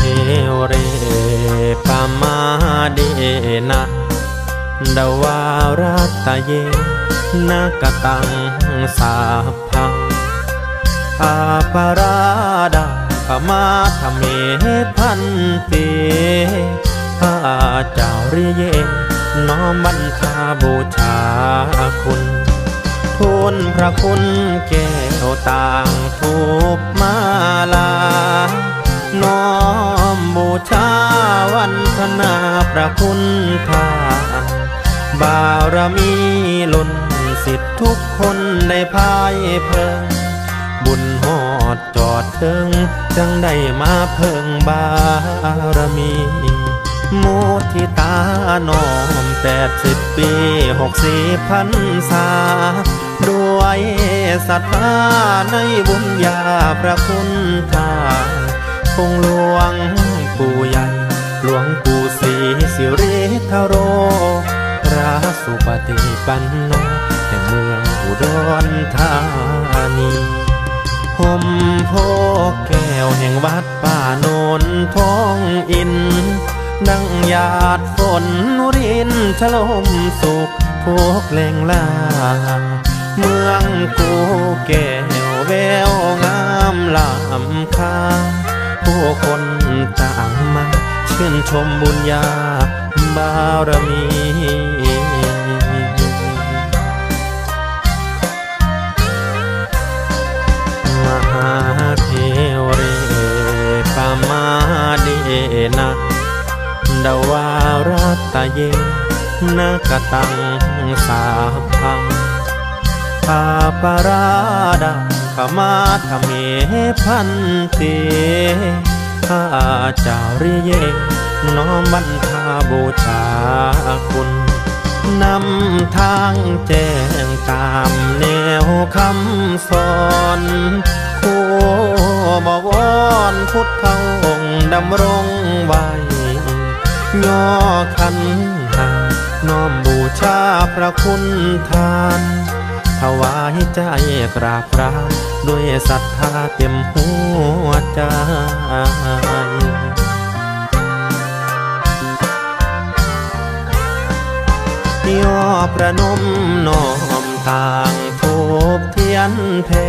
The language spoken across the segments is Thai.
เทวเรปามาเดนะดาวารัตเยนกตังสาพังอาปาราดาปมาธเมพันเตข้าเจ้าเรียเย น้อมบรรคาบูชาคุณทูลพระคุณแก้วต่างทูปมาลา ธนาพระคุณทานบารมีล้นสิทธิทุกคนได้พายเพิง บุญหอดจอดเถึงจังได้มาเพิงบารมีมุทิตาน้อมแปดสิบปีหกสี่พันษาด้วยศรัทธาในบุญญาพระคุณทานคงหลวงปู่ ปู่ศรีสิริทโร พระสุปฏิปันโนแห่งเมืองอุดรธานีห่มโพกแก้วแห่งวัดป่าโนนท้องอินดังหยาดฝนรินฉลมสุขทุกแหล่งลาเมืองกูแก้วแววงามลำคาผู้คนต่าง ชื่นชมบุญญาบารมีมหาเทวเรปามาเดนะดาวารัตเยนกตังสาพังพาปาราดาขมาธเมพันเต ข้าเจ้ารียเยน้อมบรรทาบูชาคุณ นำทางแจ้งตามแนวคำสอนผู้บวรพุทธองค์ดำรงไว้ ย่อขันหาน้อมบูชาพระคุณทาน ถวายใจกราบรานด้วยศรัทธาเต็มหัวใจย่อประนมน้อมต่างทูบเทียนแผ่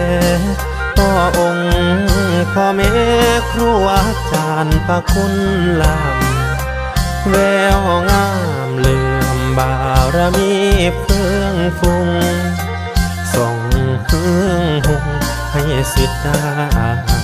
ต่อองค์พ่อแม่ครัวจานประคุณลำแววงามเลื่อมบารมีเฟื่องฟุ้งส่อง เฮืองหงให้สิทธิ์ได้